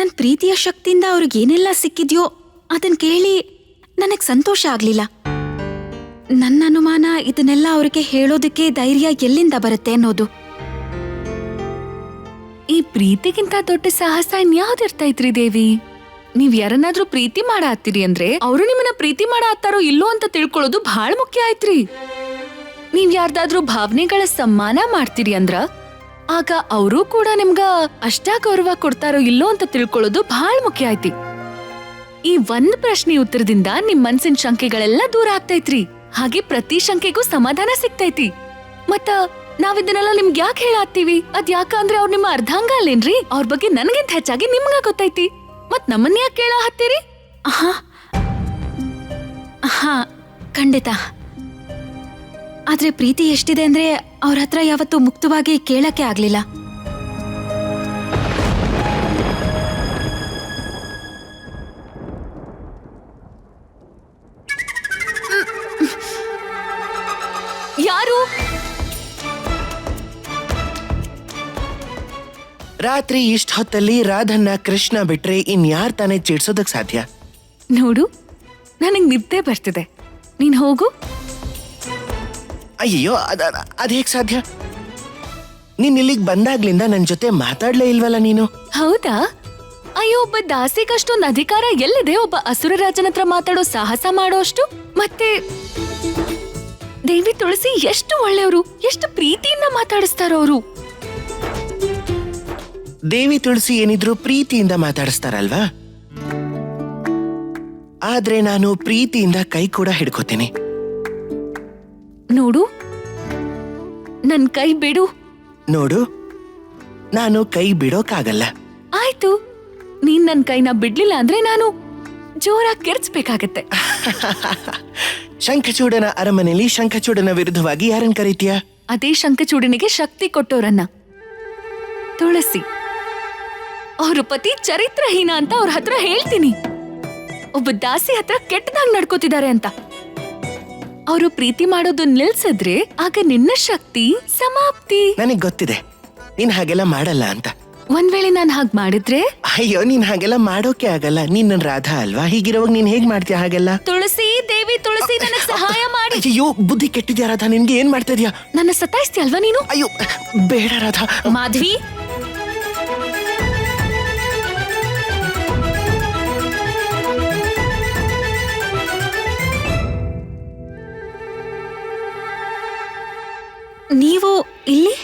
ನನ್ ಪ್ರೀತಿಯ ಶಕ್ತಿಯಿಂದ ಅವ್ರಿಗೆ ಏನೆಲ್ಲ ಸಿಕ್ಕಿದ್ಯೋ ಅದನ್ ಕೇಳಿ ನನಗ್ ಸಂತೋಷ ಆಗ್ಲಿಲ್ಲ. ನನ್ನ ಅನುಮಾನ ಇದನ್ನೆಲ್ಲ ಅವ್ರಿಗೆ ಹೇಳೋದಕ್ಕೆ ಧೈರ್ಯ ಎಲ್ಲಿಂದ ಬರುತ್ತೆ ಅನ್ನೋದು. ಈ ಪ್ರೀತಿಗಿಂತ ದೊಡ್ಡ ಸಾಹಸ ಇನ್ಯಾವ್ದಿರ್ತಾ ಇದ್ರಿ ದೇವಿ? ನೀವ್ ಯಾರನ್ನಾದ್ರೂ ಪ್ರೀತಿ ಮಾಡ ಹತ್ತೀರಿ ಅಂದ್ರೆ ಅವರು ನಿಮ್ಮನ್ನ ಪ್ರೀತಿ ಮಾಡ ಹತ್ತಾರೋ ಇಲ್ಲೋ ಅಂತ ತಿಳ್ಕೊಳ್ಳೋದು ಬಹಳ ಮುಖ್ಯ ಆಯ್ತ್ರಿ. ನೀವ್ ಯಾರ್ದಾದ್ರೂ ಭಾವನೆಗಳ ಸಮ್ಮಾನ ಮಾಡ್ತೀರಿ ಅಂದ್ರ ಆಗ ಅವರು ಕೂಡ ನಿಮ್ಗ ಅಷ್ಟಾ ಗೌರವ ಕೊಡ್ತಾರೋ ಇಲ್ಲೋ ಅಂತ ತಿಳ್ಕೊಳ್ಳೋದು ಬಹಳ ಮುಖ್ಯ ಐತಿ ಈ ಒಂದ್ ಪ್ರಶ್ನೆ ಉತ್ತರದಿಂದ ನಿಮ್ ಮನ್ಸಿನ ಶಂಕೆಗಳೆಲ್ಲ ದೂರ ಆಗ್ತೈತ್ರಿ. ಹಾಗೆ ಪ್ರತಿ ಶಂಕೆಗೂ ಸಮಾಧಾನ ಸಿಗ್ತೈತಿ. ಮತ್ತ ನಾವಿದನ್ನೆಲ್ಲ ನಿಮ್ಗೆ ಯಾಕೆ ಹೇಳಾತ್ತೀವಿ? ಅದ್ ಯಾಕ ಅಂದ್ರೆ ಅವ್ರ ನಿಮ್ಮ ಅರ್ಧಾಂಗ ಅಲ್ಲೇನ್ರಿ? ಅವ್ರ ಬಗ್ಗೆ ನನ್ಗಿಂತ ಹೆಚ್ಚಾಗಿ ನಿಮ್ಗ ಗೊತ್ತೈತಿ. ಮತ್ ನಮ್ಮನ್ ಯಾಕೆ ಕೇಳ ಹತ್ತೀರಿ ಹಾ ಹಾ ಖಂಡಿತ. ಆದ್ರೆ ಪ್ರೀತಿ ಎಷ್ಟಿದೆ ಅಂದ್ರೆ ಅವ್ರ ಹತ್ರ ಯಾವತ್ತೂ ಮುಕ್ತವಾಗಿ ಕೇಳಕ್ಕೆ ಆಗ್ಲಿಲ್ಲ. ಯಾರು? ರಾತ್ರಿ ಇಷ್ಟ ಹೊತ್ತಲ್ಲಿ ರಾಧನ್ನ ಕೃಷ್ಣ ಬಿಟ್ರೆ ಇನ್ಯಾರ್ ತಾನೇ ಚಿಡ್ಸೋದಕ್ ಸಾಧ್ಯ? ನೋಡು ನನಗ್ ನಿದ್ದೆ ಬರ್ತಿದೆ. ನೀನ್ ಹೋಗು. ಅಯ್ಯೋ ಅದ ಅದ್ ಹೇಗ್ ಸಾಧ್ಯ? ನೀನ್ ಇಲ್ಲಿಗ್ ಬಂದಾಗ್ಲಿಂದ ನನ್ ಜೊತೆ ಮಾತಾಡ್ಲೇ ಇಲ್ವಲ್ಲ ನೀನು? ಹೌದಾ? ಅಯ್ಯೋ ಒಬ್ಬ ದಾಸಿಗಷ್ಟೊಂದು ಅಧಿಕಾರ ಎಲ್ಲಿದೆ? ಒಬ್ಬ ಅಸುರ ರಾಜನ ಹತ್ರ ಮಾತಾಡೋ ಸಾಹಸ ಮಾಡೋ ಅಷ್ಟು ಮತ್ತೆ ದೇವಿ ತುಳಸಿ ಎಷ್ಟು ಒಳ್ಳೆಯವರು ಎಷ್ಟು ಪ್ರೀತಿಯಿಂದ ಮಾತಾಡಿಸ್ತಾರೋ ಅವರು? ದೇವಿ ತುಳಸಿ ಏನಿದ್ರು ಪ್ರೀತಿಯಿಂದ ಮಾತಾಡಿಸ್ತಾರಲ್ವಾ? ಆದ್ರೆ ನಾನು ಪ್ರೀತಿಯಿಂದ ಕೈ ಕೂಡ ಹಿಡ್ಕೋತೀನಿ. ನೋಡು. ನನ್ ಕೈ ಬಿಡು. ನೋಡು. ನಾನು ಕೈ ಬಿಡೋಕ್ಕಾಗಲ್ಲ ಆಯ್ತು. ನೀನ್ ನನ್ ಕೈನ ಬಿಡ್ಲಿಲ್ಲ ಅಂದ್ರೆ ನಾನು ಜೋರಾಗಿ ಕೆರ್ಚ್ಬೇಕಾಗತ್ತೆ. ಶಂಖಚೂಡನ ಅರಮನೆಯಲ್ಲಿ ಶಂಖಚೂಡನ ವಿರುದ್ಧವಾಗಿ ಯಾರನ್ ಕರೀತೀಯ? ಅದೇ ಶಂಖಚೂಡನಿಗೆ ಶಕ್ತಿ ಕೊಟ್ಟೋರನ್ನ. ತುಳಸಿ. ಅವ್ರ ಪತಿ ಚರಿತ್ರಹೀನ ಅಂತ ಅವ್ರ ಹತ್ರ ಹೇಳ್ತೀನಿ. ಒಬ್ಬ ದಾಸಿ ಹತ್ರ ಕೆಟ್ಟದಾಗ ನಡ್ಕೋತಿದ್ದಾರೆ ಅಂತ. ಅವರು ಪ್ರೀತಿ ಮಾಡೋದು ನಿಲ್ಸಿದ್ರೆ ಆಗ ನಿನ್ನ ಶಕ್ತಿ ಸಮಾಪ್ತಿ. ನನಗ್ ಗೊತ್ತಿದೆ. ನೀನ್ ಹಾಗೆಲ್ಲ ಮಾಡಲ್ಲ ಅಂತ. ಒಂದ್ ವೇಳೆ ನಾನ್ ಹಾಗ್ ಮಾಡಿದ್ರೆ? ಅಯ್ಯೋ ನೀನ್ ಹಾಗೆಲ್ಲ ಮಾಡೋಕೆ ಆಗಲ್ಲ. ನೀನ್ ನನ್ ರಾಧಾ ಅಲ್ವಾ? ಹೀಗಿರುವಾಗ ನೀನ್ ಹೇಗ್ ಮಾಡ್ತೀಯ ಹಾಗೆಲ್ಲ? ತುಳಸಿ ದೇವಿ ತುಳಸಿ ನನಗ್ ಸಹಾಯ ಮಾಡಿ. ಅಯ್ಯೋ ಬುದ್ಧಿ ಕೆಟ್ಟಿದ್ಯಾ ರಾಧಾ? ನಿನ್ಗೆ ಏನ್ ಮಾಡ್ತಾ ಇದೀಯಾ? ನನ್ನ ಸತಾಯಿಸ್ತಿ ಅಲ್ವಾ ನೀನು? ಅಯ್ಯೋ ಬೇಡ ರಾಧಾ. ಮಾಧವಿ ನೀವು ಇಲ್ಲಿ?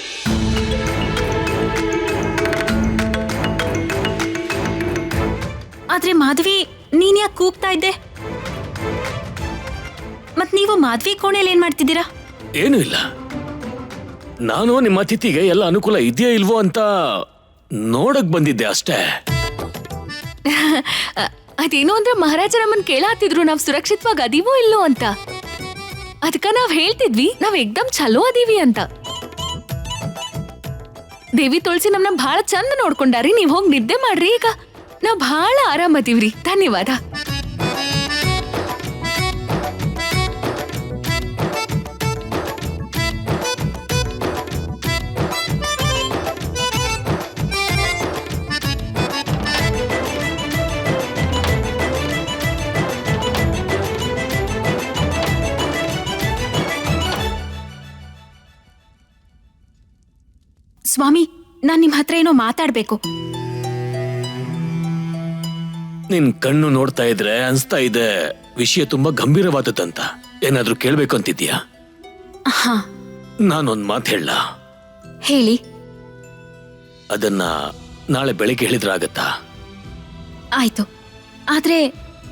ಆದ್ರೆ ಮಾಧವಿ ನೀನ್ ಯಾಕೆ ಕೂಗ್ತಾ ಇದ್ದೆ? ಮತ್ ನೀವು ಮಾಧವಿ ಕೋಣೆಯಲ್ಲಿ ಏನ್ ಮಾಡ್ತಿದ್ದೀರಾ? ಏನೂ ಇಲ್ಲ. ನಾನು ನಿಮ್ಮ ಅತಿಥಿಗೆ ಎಲ್ಲ ಅನುಕೂಲ ಇದೆಯಾ ಇಲ್ವೋ ಅಂತ ನೋಡಕ್ ಬಂದಿದ್ದೆ ಅಷ್ಟೇ. ಅದೇನು ಅಂದ್ರೆ ಮಹಾರಾಜ ನಮ್ಮನ್ ಕೇಳಾತಿದ್ರು ನಾವ್ ಸುರಕ್ಷಿತವಾಗಿ ಅದೀವೋ ಇಲ್ಲೋ ಅಂತ. ಅದಕ್ಕ ನಾವ್ ಹೇಳ್ತಿದ್ವಿ, ನಾವ್ ಎಕ್ದಮ್ ಚಲೋ ಅದೀವಿ ಅಂತ. ದೇವಿ ತುಳಸಿ ನಮ್ನ ಬಹಳ ಚಂದ ನೋಡ್ಕೊಂಡಾರಿ, ನೀವ್ ಹೋಗಿ ನಿದ್ದೆ ಮಾಡ್ರಿ ಈಗ. ನಾವ್ ಬಹಳ ಆರಾಮ್ ಅದೀವ್ರಿ ಧನ್ಯವಾದ. ಸ್ವಾಮಿ ನಾನ್ ನಿಮ್ ಹತ್ರ ಏನೋ ಮಾತಾಡ್ಬೇಕು. ನಿನ್ ಕಣ್ಣು ನೋಡ್ತಾ ಇದ್ರೆ ಅನ್ಸ್ತಾ ಇದೆ ವಿಷಯ ತುಂಬಾ ಗಂಭೀರವಾದದ್ದಂತ. ಏನಾದ್ರೂ ಕೇಳ್ಬೇಕು ಅಂತಿದ್ಯಾ ಹಾ. ನಾನೊಂದ್ ಮಾತು ಹೇಳ. ಹೇಳಿ. ಅದನ್ನ ನಾಳೆ ಬೆಳಿಗ್ಗೆ ಹೇಳಿದ್ರಾಗತ್ತಾ ಆಯ್ತು. ಆದ್ರೆ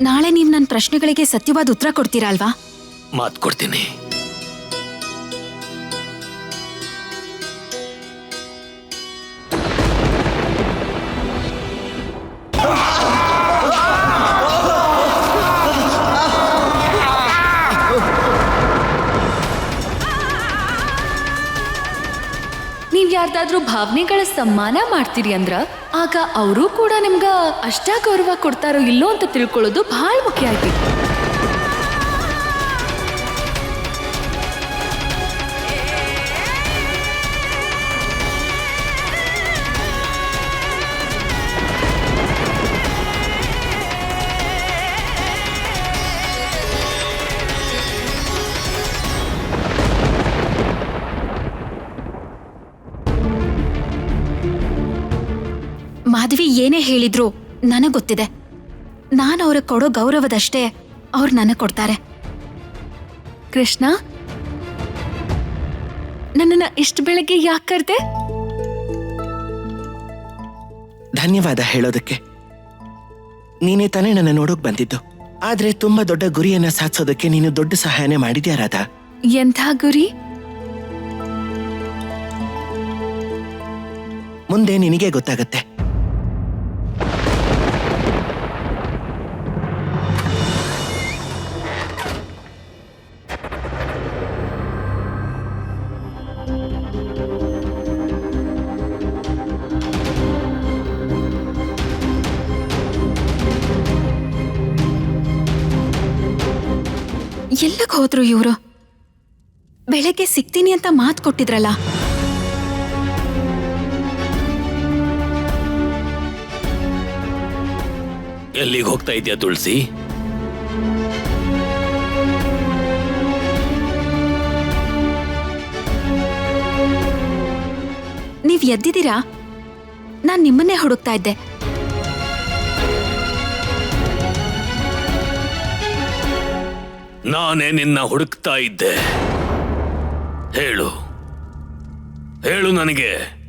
ನಾಳೆ ನೀವ್ ನನ್ನ ಪ್ರಶ್ನೆಗಳಿಗೆ ಸತ್ಯವಾದ ಉತ್ತರ ಕೊಡ್ತೀರಾ ಅಲ್ವಾ? ಮಾತ್ ಕೊಡ್ತೀನಿ. ಯಾರ್ದಾದ್ರೂ ಭಾವನೆಗಳ ಸಮ್ಮಾನ ಮಾಡ್ತೀರಿ ಅಂದ್ರ, ಆಗ ಅವರು ಕೂಡ ನಿಮ್ಗ ಅಷ್ಟ ಗೌರವ ಕೊಡ್ತಾರೋ ಇಲ್ಲೋ ಅಂತ ತಿಳ್ಕೊಳ್ಳೋದು ಬಹಳ ಮುಖ್ಯ ಆಯ್ತು ಏನೇ ಹೇಳಿದ್ರು ನನಗ್ ಗೊತ್ತಿದೆ. ನಾನು ಅವ್ರಿಗೆ ಕೊಡೋ ಗೌರವದಷ್ಟೇ ಅವ್ರು ನನಗ್ ಕೊಡ್ತಾರೆ. ಕೃಷ್ಣ? ನನ್ನನ್ನ ಇಷ್ಟು ಬೆಳಗ್ಗೆ ಯಾಕೆ ಕರ್ದೆ? ಧನ್ಯವಾದ ಹೇಳೋದಕ್ಕೆ. ನೀನೇ ತಾನೇ ನನ್ನ ನೋಡೋಕ್ ಬಂದಿದ್ದು. ಆದ್ರೆ ತುಂಬಾ ದೊಡ್ಡ ಗುರಿಯನ್ನ ಸಾಧಿಸೋದಕ್ಕೆ ನೀನು ದೊಡ್ಡ ಸಹಾಯನೇ ಮಾಡಿದ್ಯಾ ರಾಧಾ? ಎಂಥ ಗುರಿ? ಮುಂದೆ ನಿನಗೆ ಗೊತ್ತಾಗತ್ತೆ. ಹೋದ್ರು ಇವರು? ಬೆಳಗ್ಗೆ ಸಿಗ್ತೀನಿ ಅಂತ ಮಾತು ಕೊಟ್ಟಿದ್ರಲ್ಲ. ಎಲ್ಲಿಗೆ ಹೋಗ್ತಾ ಇದೆಯಾ ತುಳಸಿ? ನೀವ್ ಎದ್ದಿದ್ದೀರಾ? ನಾನ್ ನಿಮ್ಮನ್ನೇ ಹುಡುಕ್ತಾ ಇದ್ದೆ. ನಾನೇ ನಿನ್ನ ಹುಡುಕ್ತಾ ಇದ್ದೆ. ಹೇಳು. ಹೇಳು ನನಗೆ.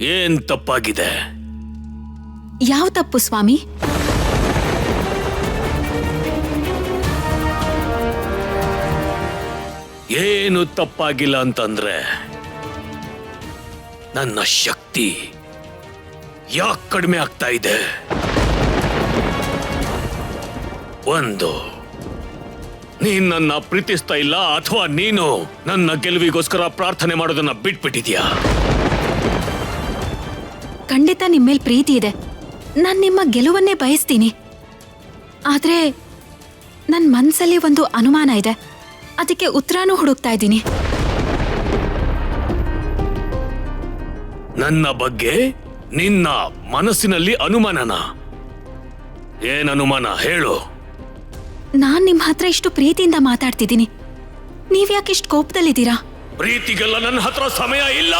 ಏನ್ ತಪ್ಪಾಗಿದೆ? ಯಾವ ತಪ್ಪು ಸ್ವಾಮಿ? ಏನು ತಪ್ಪಾಗಿಲ್ಲ ಅಂತಂದ್ರೆ ನನ್ನ ಶಕ್ತಿ ಯಾಕೆ ಕಡಿಮೆ ಆಗ್ತಾ ಇದೆ? ಒಂದು ನೀನ್ ನನ್ನ ಪ್ರೀತಿಸ್ತಾ ಇಲ್ಲ ಅಥವಾ ನೀನು ನನ್ನ ಗೆಲುವಿಗೋಸ್ಕರ ಪ್ರಾರ್ಥನೆ ಮಾಡೋದನ್ನ ಬಿಟ್ಬಿಟ್ಟಿದ್ಯಾ? ಖಂಡಿತ ನಿಮ್ಮೇಲ್ ಪ್ರೀತಿ ಇದೆ. ನಾನು ನಿಮ್ಮ ಗೆಲುವನ್ನೇ ಬಯಸ್ತೀನಿ. ಆದ್ರೆ ನನ್ನ ಮನ್ಸಲ್ಲಿ ಒಂದು ಅನುಮಾನ ಇದೆ. ಅದಕ್ಕೆ ಉತ್ತರನೂ ಹುಡುಕ್ತಾ ಇದ್ದೀನಿ. ನನ್ನ ಬಗ್ಗೆ ನಿನ್ನ ಮನಸ್ಸಿನಲ್ಲಿ ಅನುಮಾನನ? ಏನ್ ಅನುಮಾನ? ಹೇಳು. ನಾನ್ ನಿಮ್ ಹತ್ರ ಇಷ್ಟು ಪ್ರೀತಿಯಿಂದ ಮಾತಾಡ್ತಿದ್ದೀನಿ. ನೀವ್ಯಾಕೆ ಇಷ್ಟು ಕೋಪದಲ್ಲಿದ್ದೀರಾ? ಪ್ರೀತಿಗೆಲ್ಲ ನನ್ನ ಹತ್ರ ಸಮಯ ಇಲ್ಲ.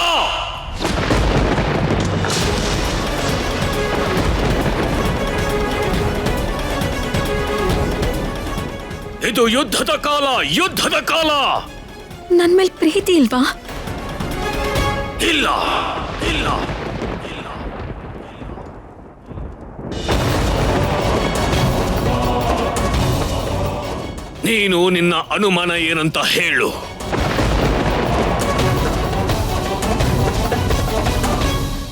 ಇದು ಯುದ್ಧದ ಕಾಲ ಯುದ್ಧದ ಕಾಲ. ನನ್ ಮೇಲೆ ಪ್ರೀತಿ ಇಲ್ವಾ? ಇಲ್ಲ ಇಲ್ಲ. ನೀನು ನಿನ್ನ ಅನುಮಾನ ಏನಂತ ಹೇಳು.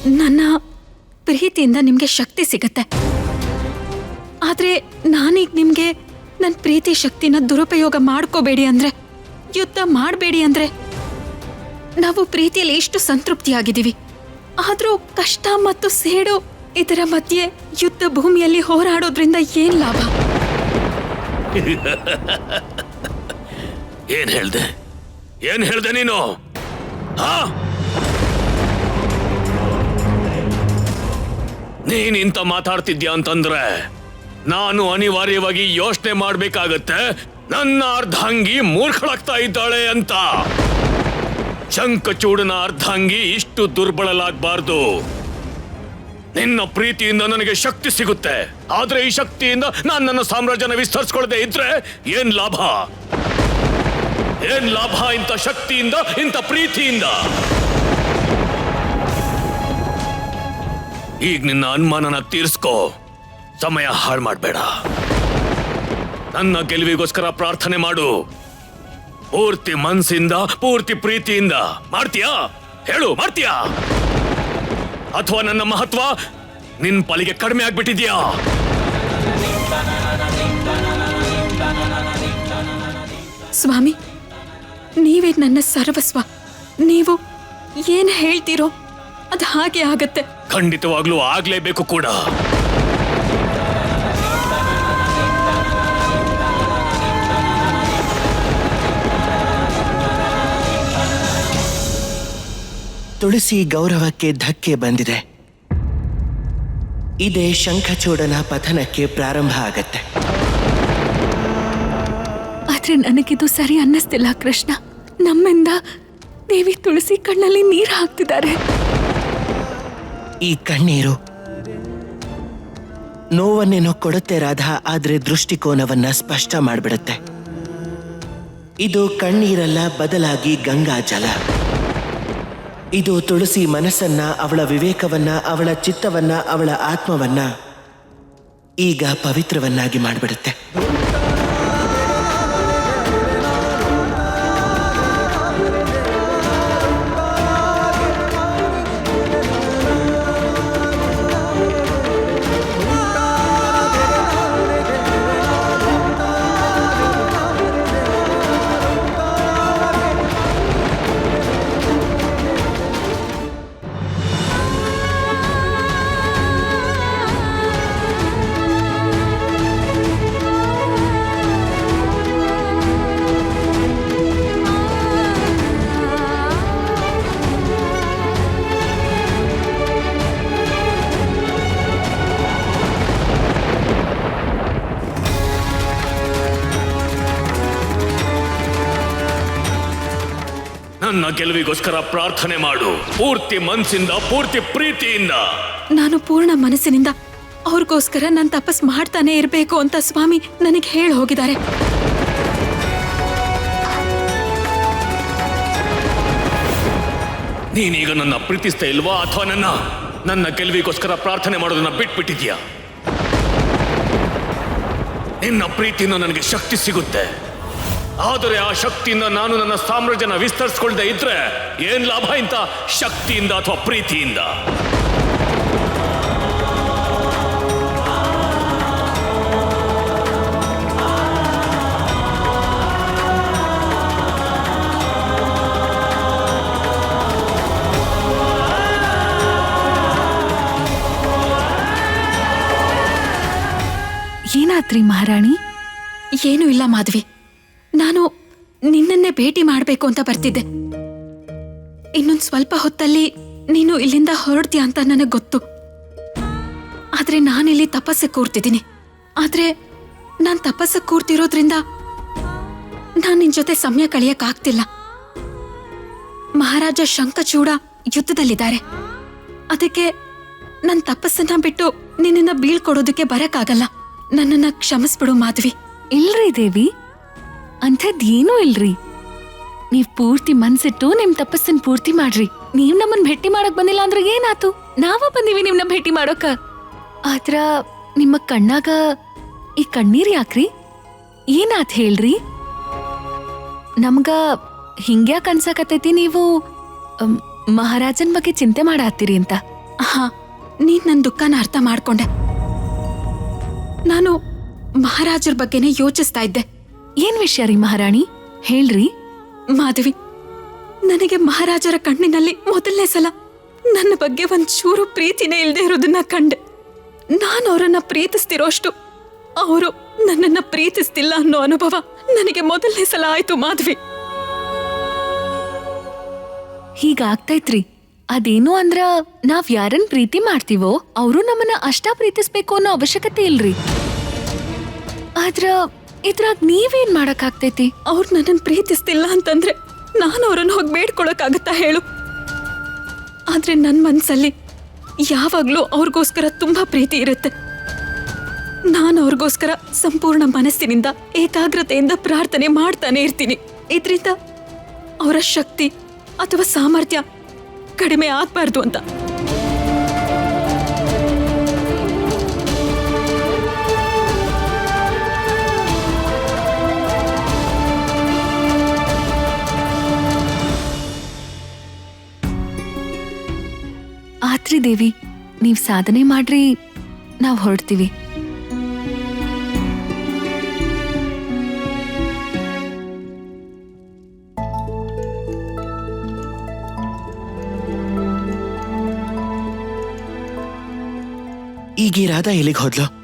ನನ್ನ ಪ್ರೀತಿಯಿಂದ ನಿಮ್ಗೆ ಶಕ್ತಿ ಸಿಗತ್ತೆ. ಆದ್ರೆ ನಾನೀಗ ನಿಮ್ಗೆ ನನ್ನ ಪ್ರೀತಿ ಶಕ್ತಿನ ದುರುಪಯೋಗ ಮಾಡ್ಕೋಬೇಡಿ ಅಂದ್ರೆ, ಯುದ್ಧ ಮಾಡಬೇಡಿ ಅಂದ್ರೆ, ನಾವು ಪ್ರೀತಿಯಲ್ಲಿ ಎಷ್ಟು ಸಂತೃಪ್ತಿಯಾಗಿದ್ದೀವಿ. ಆದ್ರೂ ಕಷ್ಟ ಮತ್ತು ಸೇಡು ಇದರ ಮಧ್ಯೆ ಯುದ್ಧ ಭೂಮಿಯಲ್ಲಿ ಹೋರಾಡೋದ್ರಿಂದ ಏನ್ ಲಾಭ? ಏನ್ ಹೇಳ್ದೆ? ಏನ್ ಹೇಳ್ದೆ ನೀನು? ಹಾ? ನೀನ್ ಇಂತ ಮಾತಾಡ್ತಿದ್ಯಾ ಅಂತಂದ್ರೆ ನಾನು ಅನಿವಾರ್ಯವಾಗಿ ಯೋಚನೆ ಮಾಡ್ಬೇಕಾಗತ್ತೆ. ನನ್ನ ಅರ್ಧಾಂಗಿ ಮೂರ್ಖಳಾಗ್ತಾ ಇದ್ದಾಳೆ ಅಂತ. ಶಂಕಚೂಡನ ಅರ್ಧಾಂಗಿ ಇಷ್ಟು ದುರ್ಬಲಲಾಗಬಾರ್ದು ನಿನ್ನ ಪ್ರೀತಿಯಿಂದ ನನಗೆ ಶಕ್ತಿ ಸಿಗುತ್ತೆ. ಆದ್ರೆ ಈ ಶಕ್ತಿಯಿಂದ ನಾನು ನನ್ನ ಸಾಮ್ರಾಜ್ಯನ ವಿಸ್ತರಿಸ್ಕೊಳ್ಳದೆ ಇದ್ರೆ ಏನ್ ಲಾಭ? ಏನ್ ಲಾಭ ಇಂಥ ಶಕ್ತಿಯಿಂದ, ಇಂಥ ಪ್ರೀತಿಯಿಂದ? ಈಗ ನಿನ್ನ ಅನುಮಾನನ ತೀರ್ಸ್ಕೋ. ಸಮಯ ಹಾಳು ಮಾಡಬೇಡ. ನನ್ನ ಗೆಲುವಿಗೋಸ್ಕರ ಪ್ರಾರ್ಥನೆ ಮಾಡು. ಪೂರ್ತಿ ಮನ್ಸಿಂದ, ಪೂರ್ತಿ ಪ್ರೀತಿಯಿಂದ. ಮಾಡ್ತೀಯಾ? ಹೇಳು, ಮಾಡ್ತೀಯಾ? ಅಥವಾ ನನ್ನ ಮಹತ್ವ? ನಿನ್ ಪಾಲಿಗೆ ಕಡಿಮೆ ಆಗ್ಬಿಟ್ಟಿದ್ಯಾ? ಸ್ವಾಮಿ ನೀವೇ ನನ್ನ ಸರ್ವಸ್ವ. ನೀವು ಏನ್ ಹೇಳ್ತೀರೋ ಅದು ಹಾಗೆ ಆಗತ್ತೆ. ಖಂಡಿತವಾಗ್ಲೂ ಆಗ್ಲೇಬೇಕು ಕೂಡ. ತುಳಸಿ ಗೌರವಕ್ಕೆ ಧಕ್ಕೆ ಬಂದಿದೆ. ಇದೇ ಶಂಖಚೂಡನ ಪತನಕ್ಕೆ ಪ್ರಾರಂಭ ಆಗತ್ತೆ. ಆದ್ರೆ ನನಗಿದು ಸರಿ ಅನ್ನಿಸ್ತಿಲ್ಲ ಕೃಷ್ಣ. ನಮ್ಮಿಂದ ದೇವಿ ತುಳಸಿ ಕಣ್ಣಲ್ಲಿ ನೀರು ಹಾಕ್ತಿದ್ದಾರೆ. ಈ ಕಣ್ಣೀರು ನೋವನ್ನೇನೋ ಕೊಡುತ್ತೆ ರಾಧಾ ಆದ್ರೆ ದೃಷ್ಟಿಕೋನವನ್ನ ಸ್ಪಷ್ಟ ಮಾಡಿಬಿಡುತ್ತೆ. ಇದು ಕಣ್ಣೀರಲ್ಲ ಬದಲಾಗಿ ಗಂಗಾ ಜಲ. ಇದು ತುಳಸಿ ಮನಸ್ಸನ್ನ ಅವಳ ವಿವೇಕವನ್ನ ಅವಳ ಚಿತ್ತವನ್ನ ಅವಳ ಆತ್ಮವನ್ನ ಈಗ ಪವಿತ್ರವನ್ನಾಗಿ ಮಾಡಿಬಿಡುತ್ತೆ. ನನ್ನ ಗೆಲುವಿಗೋಸ್ಕರ ಪ್ರಾರ್ಥನೆ ಮಾಡು. ಪೂರ್ತಿ ಮನಸ್ಸಿಂದ ಪೂರ್ತಿ ಪ್ರೀತಿಯಿಂದ. ನಾನು ಪೂರ್ಣ ಮನಸ್ಸಿನಿಂದ ಅವ್ರಿಗೋಸ್ಕರ ನಾನು ತಪಸ್ ಮಾಡ್ತಾನೆ ಇರಬೇಕು ಅಂತ ಸ್ವಾಮಿ ನನಗೆ ಹೇಳಿ ಹೋಗಿದ್ದಾರೆ. ನೀನೀಗ ನನ್ನ ಪ್ರೀತಿಸ್ತಾ ಇಲ್ವಾ ಅಥವಾ ನನ್ನ ನನ್ನ ಗೆಲುವಿಗೋಸ್ಕರ ಪ್ರಾರ್ಥನೆ ಮಾಡೋದನ್ನ ಬಿಟ್ಬಿಟ್ಟಿದ್ಯಾ? ನಿನ್ನ ಪ್ರೀತಿಯಿಂದ ನನಗೆ ಶಕ್ತಿ ಸಿಗುತ್ತೆ. ಆದರೆ ಆ ಶಕ್ತಿಯಿಂದ ನಾನು ನನ್ನ ಸಾಮ್ರಾಜ್ಯನ ವಿಸ್ತರಿಸ್ಕೊಳ್ದೆ ಇದ್ರೆ ಏನ್ ಲಾಭ ಇಂತ ಶಕ್ತಿಯಿಂದ ಅಥವಾ ಪ್ರೀತಿಯಿಂದ? ಏನಾದ್ರಿ ಮಹಾರಾಣಿ? ಏನೂ ಇಲ್ಲ ಮಾಧವಿ. ನಾನು ನಿನ್ನನ್ನೇ ಭೇಟಿ ಮಾಡಬೇಕು ಅಂತ ಬರ್ತಿದ್ದೆ. ಇನ್ನೊಂದು ಸ್ವಲ್ಪ ಹೊತ್ತಲ್ಲಿ ನೀನು ಇಲ್ಲಿಂದ ಹೊರಡ್ತೀಯ ಅಂತ ನನಗೆ ಗೊತ್ತು. ಆದ್ರೆ ನಾನಿಲ್ಲಿ ತಪಸ್ಸೆ ಕೂರ್ತಿದ್ದೀನಿ. ಆದ್ರೆ ನಾನು ತಪಸ್ಸೆ ಕೂರ್ತಿರೋದ್ರಿಂದ ನಾನು ನಿನ್ ಜೊತೆ ಸಮಯ ಕಳೆಯೋಕ್ಕಾಗ್ತಿಲ್ಲ ಮಹಾರಾಜ ಶಂಖಚೂಡ ಯುದ್ಧದಲ್ಲಿದ್ದಾರೆ. ಅದಕ್ಕೆ ನನ್ನ ತಪಸ್ಸನ್ನ ಬಿಟ್ಟು ನಿನ್ನನ್ನ ಬೀಳ್ಕೊಡೋದಕ್ಕೆ ಬರಕ್ಕಾಗಲ್ಲ. ನನ್ನನ್ನ ಕ್ಷಮಿಸ್ಬಿಡು ಮಾಧವಿ. ಇಲ್ರಿ ದೇವಿ. ಅಂಥದ್ ಏನೂ ಇಲ್ರಿ. ನೀವ್ ಪೂರ್ತಿ ಮನ್ಸಿಟ್ಟು ನಿಮ್ ತಪಸ್ಸನ್ ಪೂರ್ತಿ ಮಾಡ್ರಿ. ನೀವ್ ನಮ್ಮನ್ ಭೇಟಿ ಮಾಡಕ್ ಬಂದಿಲ್ಲ ಅಂದ್ರೆ ಏನಾತು? ನಾವ ಬಂದೀವಿ ನಿಮ್ನ ಭೇಟಿ ಮಾಡೋಕ. ಆದ್ರ ನಿಮ್ಮ ಕಣ್ಣಾಗ ಈ ಕಣ್ಣೀರ್ ಯಾಕ್ರಿ? ಏನಾತ್ ಹೇಳ್ರಿ? ನಮ್ಗ ಹಿಂಗ್ಯಾಕ್ ಅನ್ಸಾಕತೈತಿ ನೀವು? ಮಹಾರಾಜನ್ ಬಗ್ಗೆ ಚಿಂತೆ ಮಾಡಾತ್ತೀರಿ ಅಂತ. ಹಾ ನೀನ್ ನನ್ ದುಃಖನ ಅರ್ಥ ಮಾಡ್ಕೊಂಡೆ. ನಾನು ಮಹಾರಾಜರ ಬಗ್ಗೆನೇ ಯೋಚಿಸ್ತಾ ಇದ್ದೆ. ಏನ್ ವಿಷಯ ರೀ ಮಹಾರಾಣಿ? ಹೇಳ್ರಿ. ಮಾಧವಿ ನನಗೆ ಮಹಾರಾಜರ ಕಣ್ಣಿನಲ್ಲಿ ಮೊದಲನೇ ಸಲ ನನ್ನ ಬಗ್ಗೆ ಒಂದ್ ಚೂರು ಪ್ರೀತಿನೇ ಇಲ್ಲದೆ ಇರೋದನ್ನ ಕಂಡೆ. ನಾನು ಅವರನ್ನ ಪ್ರೀತಿಸ್ತಿರೋಷ್ಟು ಅವರು ನನ್ನನ್ನ ಪ್ರೀತಿಸ್ತಿಲ್ಲ ಅನ್ನೋ ಅನುಭವ ನನಗೆ ಮೊದಲನೇ ಸಲ ಆಯ್ತು ಮಾಧವಿ. ಹೀಗಾಗ್ತೈತ್ರಿ. ಅದೇನು ಅಂದ್ರ ನಾವ್ ಯಾರನ್ ಪ್ರೀತಿ ಮಾಡ್ತೀವೋ ಅವರು ನಮ್ಮನ್ನ ಅಷ್ಟ ಪ್ರೀತಿಸ್ಬೇಕು ಅನ್ನೋ ಅವಶ್ಯಕತೆ ಇಲ್ರಿ. ಆದ್ರ ಇದ್ರಾಗ್ ನೀವೇನ್ ಮಾಡಕ್ ಆಗ್ತೈತಿ ಅವ್ರು ನನ್ನನ್ನು ಪ್ರೀತಿಸ್ತಿಲ್ಲ ಅಂತಂದ್ರೆ ನಾನು ಅವ್ರನ್ನ ಹೋಗಿ ಬೇಡ್ಕೊಳಕ್ಕಾಗತ್ತಾ ಹೇಳು. ಆದ್ರೆ ನನ್ನ ಮನ್ಸಲ್ಲಿ ಯಾವಾಗ್ಲೂ ಅವ್ರಿಗೋಸ್ಕರ ತುಂಬಾ ಪ್ರೀತಿ ಇರುತ್ತೆ. ನಾನು ಅವ್ರಿಗೋಸ್ಕರ ಸಂಪೂರ್ಣ ಮನಸ್ಸಿನಿಂದ ಏಕಾಗ್ರತೆಯಿಂದ ಪ್ರಾರ್ಥನೆ ಮಾಡ್ತಾನೆ ಇರ್ತೀನಿ. ಇದರಿಂದ ಅವರ ಶಕ್ತಿ ಅಥವಾ ಸಾಮರ್ಥ್ಯ ಕಡಿಮೆ ಆಗ್ಬಾರ್ದು ಅಂತ. ದೇವಿ ನೀವ್ ಸಾಧನೆ ಮಾಡ್ರಿ ನಾವ್ ಹೊರಡ್ತೀವಿ. ಈಗ ರಾಧಾ ಎಲ್ಲಿಗೆ ಹೋದ್ಲು?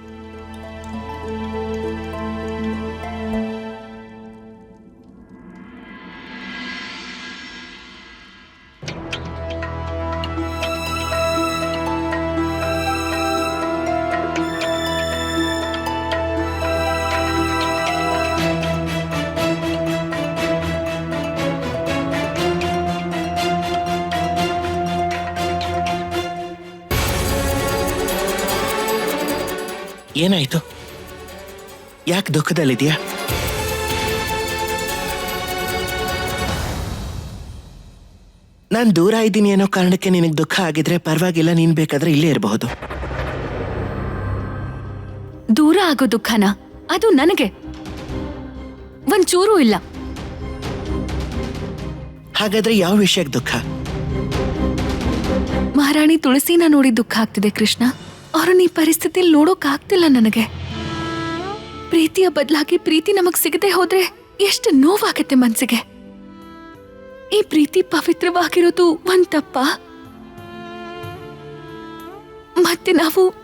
ಏನಾಯ್ತು? ಯಾಕೆ ದುಃಖದಲ್ಲಿದೆಯಾ? ನಾನು ದೂರ ಇದ್ದೀನಿ ಅನ್ನೋ ಕಾರಣಕ್ಕೆ ನಿನಗೆ ದುಃಖ ಆಗಿದ್ರೆ ಪರವಾಗಿಲ್ಲ ನೀನ್ ಬೇಕಾದ್ರೆ ಇಲ್ಲೇ ಇರಬಹುದು. ದೂರ ಆಗೋ ದುಃಖನ? ಅದು ನನಗೆ. ಒಂಚೂರೂ ಇಲ್ಲ. ಹಾಗಾದ್ರೆ ಯಾವ ವಿಷಯಕ್ಕೆ ದುಃಖ? ಮಹಾರಾಣಿ ತುಳಸಿನ ನೋಡಿ ದುಃಖ ಆಗ್ತಿದೆ ಕೃಷ್ಣ. ಅವ್ರನ್ನ ಈ ಪರಿಸ್ಥಿತಿಲಿ ನೋಡೋಕ್ ಆಗ್ತಿಲ್ಲ ನನಗೆ. ಪ್ರೀತಿಯ ಬದಲಾಗಿ ಪ್ರೀತಿ ನಮಗ್ ಸಿಗದೆ ಹೋದ್ರೆ ಎಷ್ಟು ನೋವಾಗತ್ತೆ ಮನ್ಸಿಗೆ. ಈ ಪ್ರೀತಿ ಪವಿತ್ರವಾಗಿರೋದು ಒಂದ್ ತಪ್ಪ? ಮತ್ತೆ ನಾವು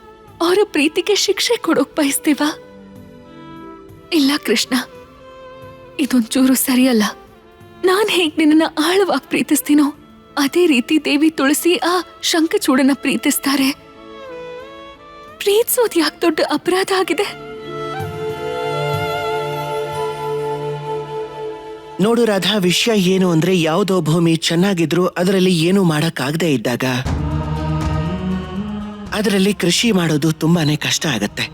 ಅವರ ಪ್ರೀತಿಗೆ ಶಿಕ್ಷೆ ಕೊಡೋಕ್ ಬಯಸ್ತೀವ? ಇಲ್ಲ ಕೃಷ್ಣ, ಇದೊಂಚೂರು ಸರಿಯಲ್ಲ. ನಾನ್ ಹೇಗ್ ನಿನ್ನ ಆಳವಾಗಿ ಪ್ರೀತಿಸ್ತೀನೋ, ಅದೇ ರೀತಿ ದೇವಿ ತುಳಸಿ ಆ ಶಂಖಚೂಡನ ಪ್ರೀತಿಸ್ತಾರೆ. ಪ್ರೀತಿಸೋದ್ ಯಾಕೆ ದೊಡ್ಡ ಅಪರಾಧ ಆಗಿದೆ? ನೋಡು ರಾಧಾ, ವಿಷಯ ಏನು ಅಂದ್ರೆ ಯಾವುದೋ ಭೂಮಿ ಚೆನ್ನಾಗಿದ್ರು ಅದರಲ್ಲಿ ಏನು ಮಾಡಕ್ಕಾಗದೇ ಇದ್ದಾಗ ಅದರಲ್ಲಿ ಕೃಷಿ ಮಾಡೋದು ತುಂಬಾನೇ ಕಷ್ಟ ಆಗತ್ತೆ.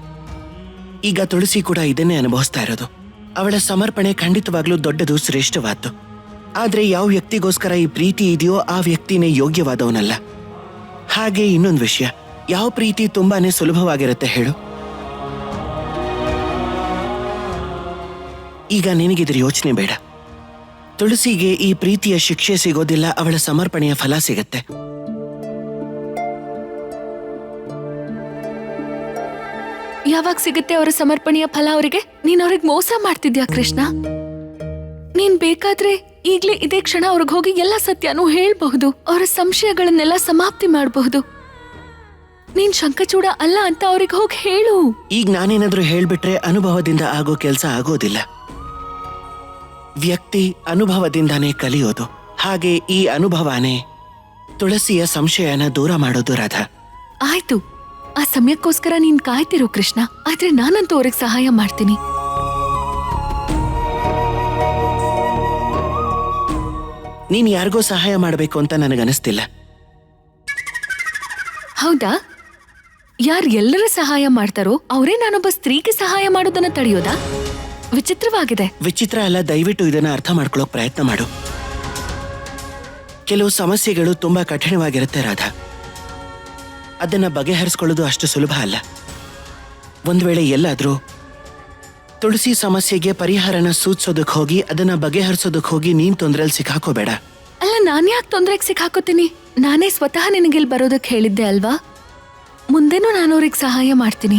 ಈಗ ತುಳಸಿ ಕೂಡ ಇದನ್ನೇ ಅನುಭವಿಸ್ತಾ ಇರೋದು. ಅವಳ ಸಮರ್ಪಣೆ ಖಂಡಿತವಾಗ್ಲೂ ದೊಡ್ಡದು, ಶ್ರೇಷ್ಠವಾದ್ದು. ಆದ್ರೆ ಯಾವ ವ್ಯಕ್ತಿಗೋಸ್ಕರ ಈ ಪ್ರೀತಿ ಇದೆಯೋ ಆ ವ್ಯಕ್ತಿನೇ ಯೋಗ್ಯವಾದವನಲ್ಲ. ಹಾಗೆ ಇನ್ನೊಂದು ವಿಷಯ. ಯಾವ ಪ್ರೀತಿ ತುಂಬಾನೇ ಸುಲಭವಾಗಿರುತ್ತೆ ಹೇಳು? ಈಗ ನಿನಗಿದ್ರ ಯೋಚನೆ ಬೇಡ. ತುಳಸಿಗೆ ಈ ಪ್ರೀತಿಯ ಶಿಕ್ಷೆ ಸಿಗೋದಿಲ್ಲ, ಅವಳ ಸಮರ್ಪಣೆಯ ಫಲ ಸಿಗತ್ತೆ. ಯಾವಾಗ ಸಿಗುತ್ತೆ ಅವರ ಸಮರ್ಪಣೆಯ ಫಲ ಅವರಿಗೆ? ನೀನ್ ಅವ್ರಿಗೆ ಮೋಸ ಮಾಡ್ತಿದ್ಯಾ ಕೃಷ್ಣ? ನೀನ್ ಬೇಕಾದ್ರೆ ಈಗ್ಲೇ ಇದೇ ಕ್ಷಣ ಅವ್ರಿಗೆ ಹೋಗಿ ಎಲ್ಲ ಸತ್ಯನೂ ಹೇಳ್ಬಹುದು. ಅವರ ಸಂಶಯಗಳನ್ನೆಲ್ಲ ಸಮಾಪ್ತಿ ಮಾಡಬಹುದು. ನೀನ್ ಶಂಕಚೂಡ ಅಲ್ಲ ಅಂತ ಅವ್ರಿಗೆ ಹೋಗಿ ಹೇಳು. ಈಗ ನಾನೇನಾದ್ರೂ ಹೇಳ್ಬಿಟ್ರೆ ಅನುಭವದಿಂದ ಆಗೋ ಕೆಲಸ ಆಗೋದಿಲ್ಲ. ವ್ಯಕ್ತಿ ಅನುಭವದಿಂದಾನೇ ಕಲಿಯೋದು. ಹಾಗೆ ಈ ಅನುಭವನೇ ತುಳಸಿಯ ಸಂಶಯನ ದೂರ ಮಾಡೋದು ರಾಧ ಆಯ್ತು. ಆ ಸಮಯಕ್ಕೋಸ್ಕರ ನೀನ್ ಕಾಯ್ತಿರೋ ಕೃಷ್ಣ. ಆದ್ರೆ ನಾನಂತೂ ಅವ್ರಿಗೆ ಸಹಾಯ ಮಾಡ್ತೀನಿ. ನೀನ್ ಯಾರಿಗೋ ಸಹಾಯ ಮಾಡಬೇಕು ಅಂತ ನನಗನಿಸ್ತಿಲ್ಲ ಹೌದಾ? ಯಾರ್ ಎಲ್ಲರ ಸಹಾಯ ಮಾಡ್ತಾರೋ ಅವರೇ ನಾನೊಬ್ಬ ಸ್ತ್ರೀಗೆ ಸಹಾಯ ಮಾಡೋದನ್ನ ತಡೆಯೋದಾ? ವಿಚಿತ್ರವಾಗಿದೆ. ವಿಚಿತ್ರ ಅಲ್ಲ ದಯವಿಟ್ಟು ಇದನ್ನ ಅರ್ಥ ಮಾಡ್ಕೊಳ್ಳೋಕ್ ಪ್ರಯತ್ನ ಮಾಡು. ಕೆಲವು ಸಮಸ್ಯೆಗಳು ತುಂಬಾ ಕಠಿಣವಾಗಿರುತ್ತೆ ರಾಧಾ. ಅದನ್ನ ಬಗೆಹರಿಸ್ಕೊಳ್ಳೋದು ಅಷ್ಟು ಸುಲಭ ಅಲ್ಲ. ಒಂದ್ ವೇಳೆ ಎಲ್ಲಾದ್ರೂ ತುಳಸಿ ಸಮಸ್ಯೆಗೆ ಪರಿಹಾರನ ಸೂಚಿಸೋದಕ್ಕೆ ಹೋಗಿ ಅದನ್ನ ಬಗೆಹರಿಸೋದಕ್ಕೆ ಹೋಗಿ ನೀನ್ ತೊಂದ್ರೆಲ್ ಸಿಕ್ಕಾಕೋಬೇಡ. ಅಲ್ಲ ನಾನು ಯಾಕೆ ತೊಂದ್ರೆಗೆ ಸಿಕ್ಕಾಕೋತೀನಿ? ನಾನೇ ಸ್ವತಃ ನಿನಗಿಲ್ ಬರೋದಕ್ಕೆ ಹೇಳಿದ್ದೆ ಅಲ್ವಾ? ಮುಂದೆನೂ ನಾನು ಅವ್ರಿಗೆ ಸಹಾಯ ಮಾಡ್ತೀನಿ.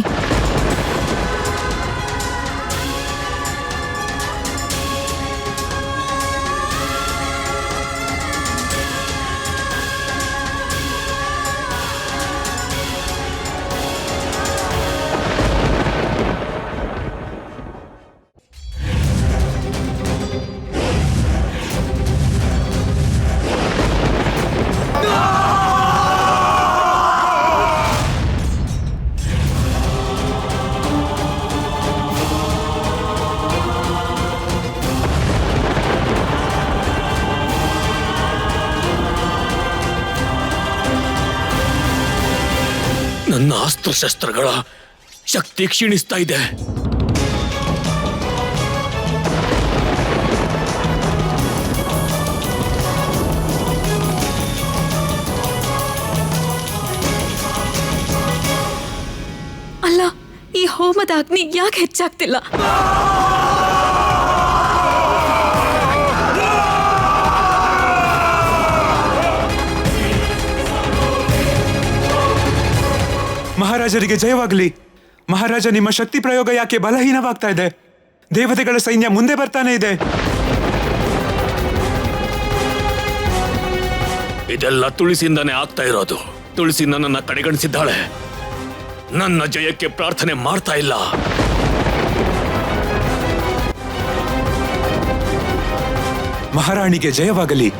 ನನ್ನ ಅಸ್ತ್ರಶಸ್ತ್ರಗಳ ಶಕ್ತಿ ಕ್ಷೀಣಿಸ್ತಾ ಇದೆ. ಅಲ್ಲ ಈ ಹೋಮದ ಅಗ್ನಿ ಯಾಕೆ ಹೆಚ್ಚಾಗ್ತಿಲ್ಲ? ಮಹಾರಾಜರಿಗೆ ಜಯವಾಗಲಿ. ಮಹಾರಾಜ ನಿಮ್ಮ ಶಕ್ತಿ ಪ್ರಯೋಗ ಯಾಕೆ ಬಲಹೀನವಾಗ್ತಾ ಇದೆ? ದೇವತೆಗಳ ಸೈನ್ಯ ಮುಂದೆ ಬರ್ತಾನೆ ಇದೆ. ಇದೆಲ್ಲ ತುಳಸಿಯಿಂದಾನೇ ಆಗ್ತಾ ಇರೋದು. ತುಳಸಿ ನನ್ನನ್ನ ಕಡೆಗಣಿಸಿದ್ದಾಳೆ. ನನ್ನ ಜಯಕ್ಕೆ ಪ್ರಾರ್ಥನೆ ಮಾಡ್ತಾ ಇಲ್ಲ. ಮಹಾರಾಣಿಗೆ ಜಯವಾಗಲಿ.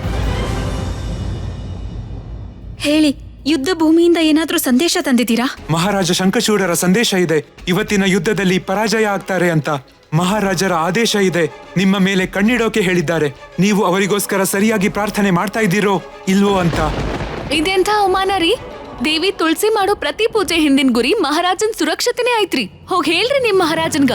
ಹೇಳಿ ಯುದ್ಧ ಭೂಮಿಯಿಂದ ಏನಾದ್ರೂ ಸಂದೇಶ ತಂದಿದ್ದೀರಾ? ಮಹಾರಾಜ ಶಂಖಚೂಡರ ಸಂದೇಶ ಇದೆ. ಇವತ್ತಿನ ಯುದ್ಧದಲ್ಲಿ ಪರಾಜಯ ಆಗ್ತಾರೆ ಅಂತ ಮಹಾರಾಜರ ಆದೇಶ ಇದೆ. ನಿಮ್ಮ ಮೇಲೆ ಕಣ್ಣಿಡೋಕೆ ಹೇಳಿದ್ದಾರೆ. ನೀವು ಅವರಿಗೋಸ್ಕರ ಸರಿಯಾಗಿ ಪ್ರಾರ್ಥನೆ ಮಾಡ್ತಾ ಇದ್ದೀರೋ ಇಲ್ವೋ ಅಂತ. ಇದೆಂಥ ಅವಮಾನ ರೀ? ದೇವಿ ತುಳಸಿ ಮಾಡೋ ಪ್ರತಿ ಪೂಜೆ ಹಿಂದಿನ ಗುರಿ ಮಹಾರಾಜನ್ ಸುರಕ್ಷತೆನೇ ಐತ್ರಿ. ಹೋಗ್ ಹೇಳ್ರಿ ನಿಮ್ ಮಹಾರಾಜನ್ಗ.